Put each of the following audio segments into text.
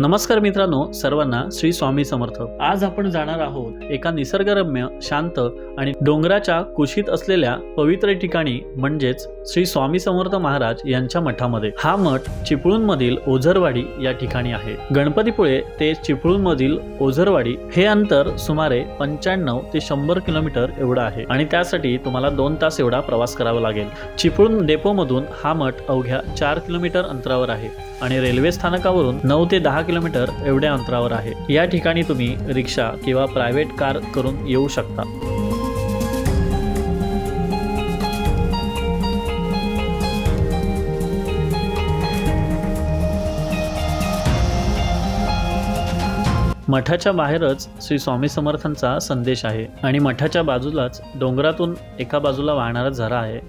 नमस्कार मित्रांनो सर्वांना श्री स्वामी समर्थ. आज आपण जाणार आहोत एका निसर्गरम्य शांत आणि डोंगराच्या कुशीत असलेल्या पवित्र ठिकाणी म्हणजेच श्री स्वामी समर्थ महाराज यांच्या मठामध्ये. हा मठ चिपळूणमधील ओझरवाडी या ठिकाणी आहे. गणपतीपुळे ते चिपळूणमधील ओझरवाडी हे अंतर सुमारे पंच्याण्णव ते शंभर किलोमीटर एवढं आहे आणि त्यासाठी तुम्हाला दोन तास एवढा प्रवास करावा लागेल. चिपळूण डेपोमधून हा मठ अवघ्या चार किलोमीटर अंतरावर आहे आणि रेल्वे स्थानकावरून नऊ ते दहा किलोमीटर एवढ्या अंतरावर आहे. या ठिकाणी तुम्ही रिक्षा किंवा प्रायव्हेट कार करून येऊ शकता. मठाच्या बाहेरच श्री स्वामी समर्थांचा संदेश आहे आणि मठाच्या बाजूलाच डोंगरातून एका बाजूला वाहणारा झरा आहे.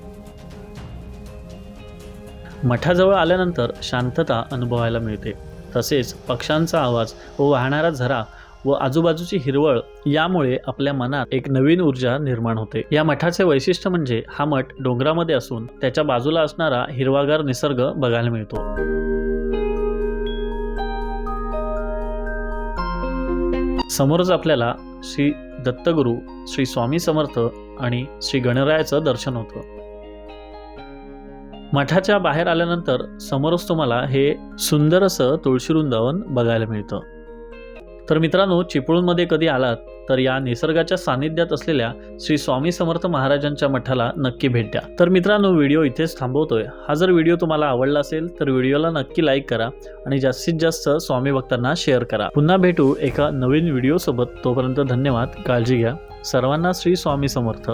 मठाजवळ आल्यानंतर शांतता अनुभवायला मिळते. तसेच पक्ष्यांचा आवाज व वाहणारा झरा व आजूबाजूची हिरवळ यामुळे आपल्या मनात एक नवीन ऊर्जा निर्माण होते. या मठाचे वैशिष्ट्य म्हणजे हा मठ डोंगरामध्ये असून त्याच्या बाजूला असणारा हिरवागार निसर्ग बघायला मिळतो. समोरच आपल्याला श्री दत्तगुरू श्री स्वामी समर्थ आणि श्री गणरायाचं दर्शन होतं. मठाच्या बाहेर आल्यानंतर समोरच तुम्हाला हे सुंदर असं तुळशी वृंदावन बघायला मिळतं. तर मित्रांनो चिपळूणमध्ये कधी आलात तर या निसर्गाच्या सानिध्यात असलेल्या श्री स्वामी समर्थ महाराजांच्या मठाला नक्की भेट द्या. तर मित्रांनो व्हिडिओ इथेच थांबवतोय. हा जर व्हिडिओ तुम्हाला आवडला असेल तर व्हिडिओला नक्की लाईक करा आणि जास्तीत जास्त स्वामी भक्तांना शेअर करा. पुन्हा भेटू एका नवीन व्हिडिओसोबत. तोपर्यंत धन्यवाद काळजी घ्या. सर्वांना श्री स्वामी समर्थ.